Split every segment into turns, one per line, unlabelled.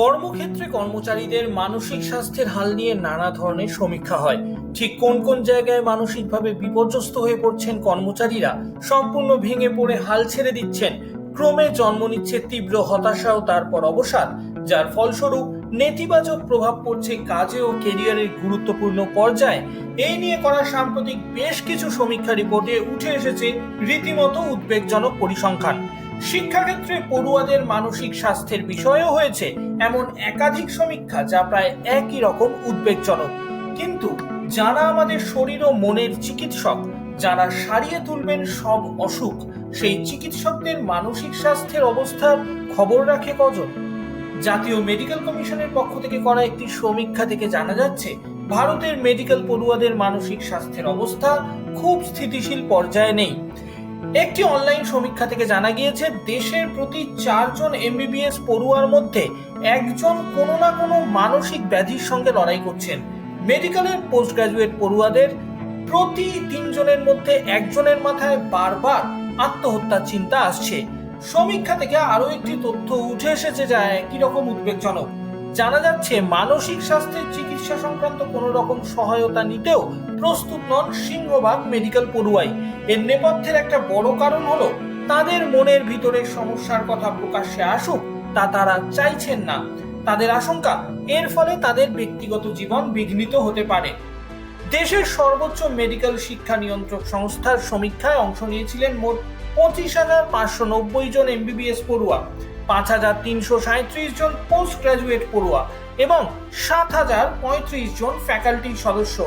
কর্মক্ষেত্রে কর্মচারীদের মানসিক স্বাস্থ্যের হাল নিয়ে নানা ধরনের সমীক্ষা হয়। ঠিক কোন কোন জায়গায় মানসিকভাবে বিপর্যস্ত হয়ে পড়ছেন কর্মচারীরা, সম্পূর্ণ ভেঙে পড়ে হাল ছেড়ে দিচ্ছেন। ক্রমে জন্ম নিচ্ছে তীব্র হতাশা ও তারপর অবসাদ, যার ফলস্বরূপ নেতিবাচক প্রভাব পড়ছে কাজে ও কেরিয়ারের গুরুত্বপূর্ণ পর্যায়ে। এই নিয়ে করা সাম্প্রতিক বেশ কিছু সমীক্ষা রিপোর্টে উঠে এসেছে রীতিমতো উদ্বেগজনক পরিসংখ্যান। শিক্ষাক্ষেত্রে পড়ুয়াদের মানসিক স্বাস্থ্যের বিষয়েও হয়েছে এমন একাধিক সমীক্ষা যা প্রায় একই রকম উদ্বেগজনক। কিন্তু যারা আমাদের শরীর ও মনের চিকিৎসক, যারা সারিয়ে তুলবেন সব অসুখ, সেই চিকিৎসকদের মানসিক স্বাস্থ্যের অবস্থার খবর রাখে কজন? জাতীয় মেডিকেল কমিশনের পক্ষ থেকে করা একটি সমীক্ষা থেকে জানা যাচ্ছে, ভারতের মেডিকেল পড়ুয়াদের মানসিক স্বাস্থ্যের অবস্থা খুব স্থিতিশীল পর্যায়ে নেই। একটি অনলাইন সমীক্ষা থেকে জানা গিয়েছে, দেশের প্রতি চারজন এমবিবিএস পড়ুয়ার মধ্যে একজন কোনো না কোনো মানসিক ব্যাধির সঙ্গে লড়াই করছেন। মেডিকেলের পোস্ট গ্রাজুয়েট পড়ুয়াদের প্রতি তিনজনের মধ্যে একজনের মাথায় বারবার আত্মহত্যার চিন্তা আসছে। সমীক্ষা থেকে আরও একটি তথ্য উঠে এসেছে যা একই উদ্বেগজনক। জানা যাচ্ছে, মানসিক স্বাস্থ্যের চিকিৎসা সংক্রান্ত কোনো রকম সহায়তা নিতেও প্রস্তুত নন সিংহভাগ মেডিকেল পড়ুয়াই। এর নেপথ্যের একটা বড় কারণ হলো, তাদের মনের ভিতরের সমস্যার কথা প্রকাশ্যে আসুক, তা তারা চাইছেন না। তাদের আশঙ্কা, এর ফলে তাদের ব্যক্তিগত জীবন বিঘ্নিত হতে পারে। দেশের সর্বোচ্চ মেডিকেল শিক্ষা নিয়ন্ত্রক সংস্থার সমীক্ষায় অংশ নিয়েছিলেন মোট পঁচিশ হাজার পাঁচশো নব্বই জন এমবিবিএস পড়ুয়া। পাঁচ হাজার তিনশো সাঁত্রিশ জন পোস্ট গ্রাজুয়েট পড়ুয়া এবং সাত হাজার পঁয়ত্রিশ জন ফ্যাকাল্টির সদস্য।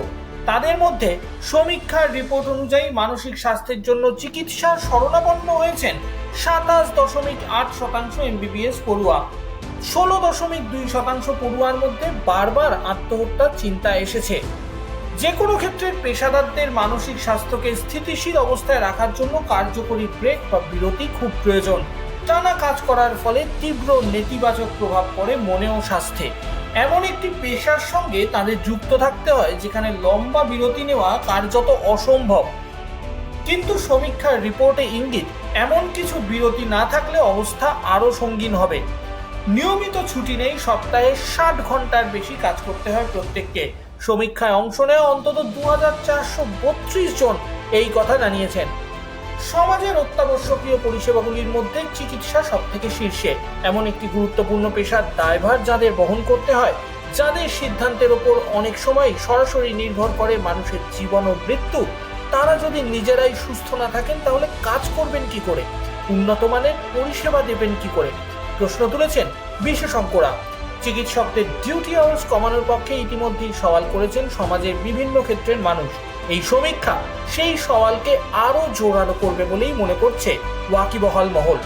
তাদের মধ্যে সমীক্ষার রিপোর্ট অনুযায়ী মানসিক স্বাস্থ্যের জন্য চিকিৎসার শরণাপন্ন হয়েছেন সাতাশ দশমিক আট শতাংশ এমবিবিএস পড়ুয়া। ষোলো দশমিক দুই শতাংশ পড়ুয়ার মধ্যে বারবার আত্মহত্যার চিন্তা এসেছে। যে কোনো ক্ষেত্রে পেশাদারদের মানসিক স্বাস্থ্যকে স্থিতিশীল অবস্থায় রাখার জন্য কার্যকরী ব্রেক বা বিরতি খুব প্রয়োজন। টানা কাজ করার ফলে তীব্র নেতিবাচক প্রভাব পড়ে মনে ও স্বাস্থ্যে। এমন একটি পেশার সঙ্গে তাদের যুক্ত থাকতে হয়, যেখানে লম্বা বিরতি নেওয়া কার্যত অসম্ভব। কিন্তু সমীক্ষার রিপোর্টে ইঙ্গিত, এমন কিছু বিরতি না থাকলে অবস্থা আরও সঙ্গীন হবে। নিয়মিত ছুটি নেই, সপ্তাহে ষাট ঘণ্টার বেশি কাজ করতে হয় প্রত্যেককে। সমীক্ষায় অংশ নেওয়া অন্তত দু হাজার চারশো বত্রিশ জন এই কথা জানিয়েছেন। সমাজের অত্যাবশ্যকীয় পরিষেবাগুলির মধ্যে চিকিৎসা সব থেকে শীর্ষে। এমন একটি গুরুত্বপূর্ণ পেশার দায়ভার যাদের বহন করতে হয়, যাদের সিদ্ধান্তের ওপর অনেক সময় সরাসরি নির্ভর করে মানুষের জীবন ও মৃত্যু। তারা যদি নিজেরাই সুস্থ না থাকেন, তাহলে কাজ করবেন কি করে? উন্নত মানের পরিষেবা দেবেন কি করে? প্রশ্ন তুলেছেন বিশেষজ্ঞরা। চিকিৎসকদের ডিউটি আওয়ার্স কমানোর পক্ষে ইতিমধ্যেই সওয়াল করেছেন সমাজের বিভিন্ন ক্ষেত্রের মানুষ। এই সমীক্ষা সেই সওয়ালকে আরও জোরালো করবে বলেই মনে করছে ওয়াকিবহাল মহল।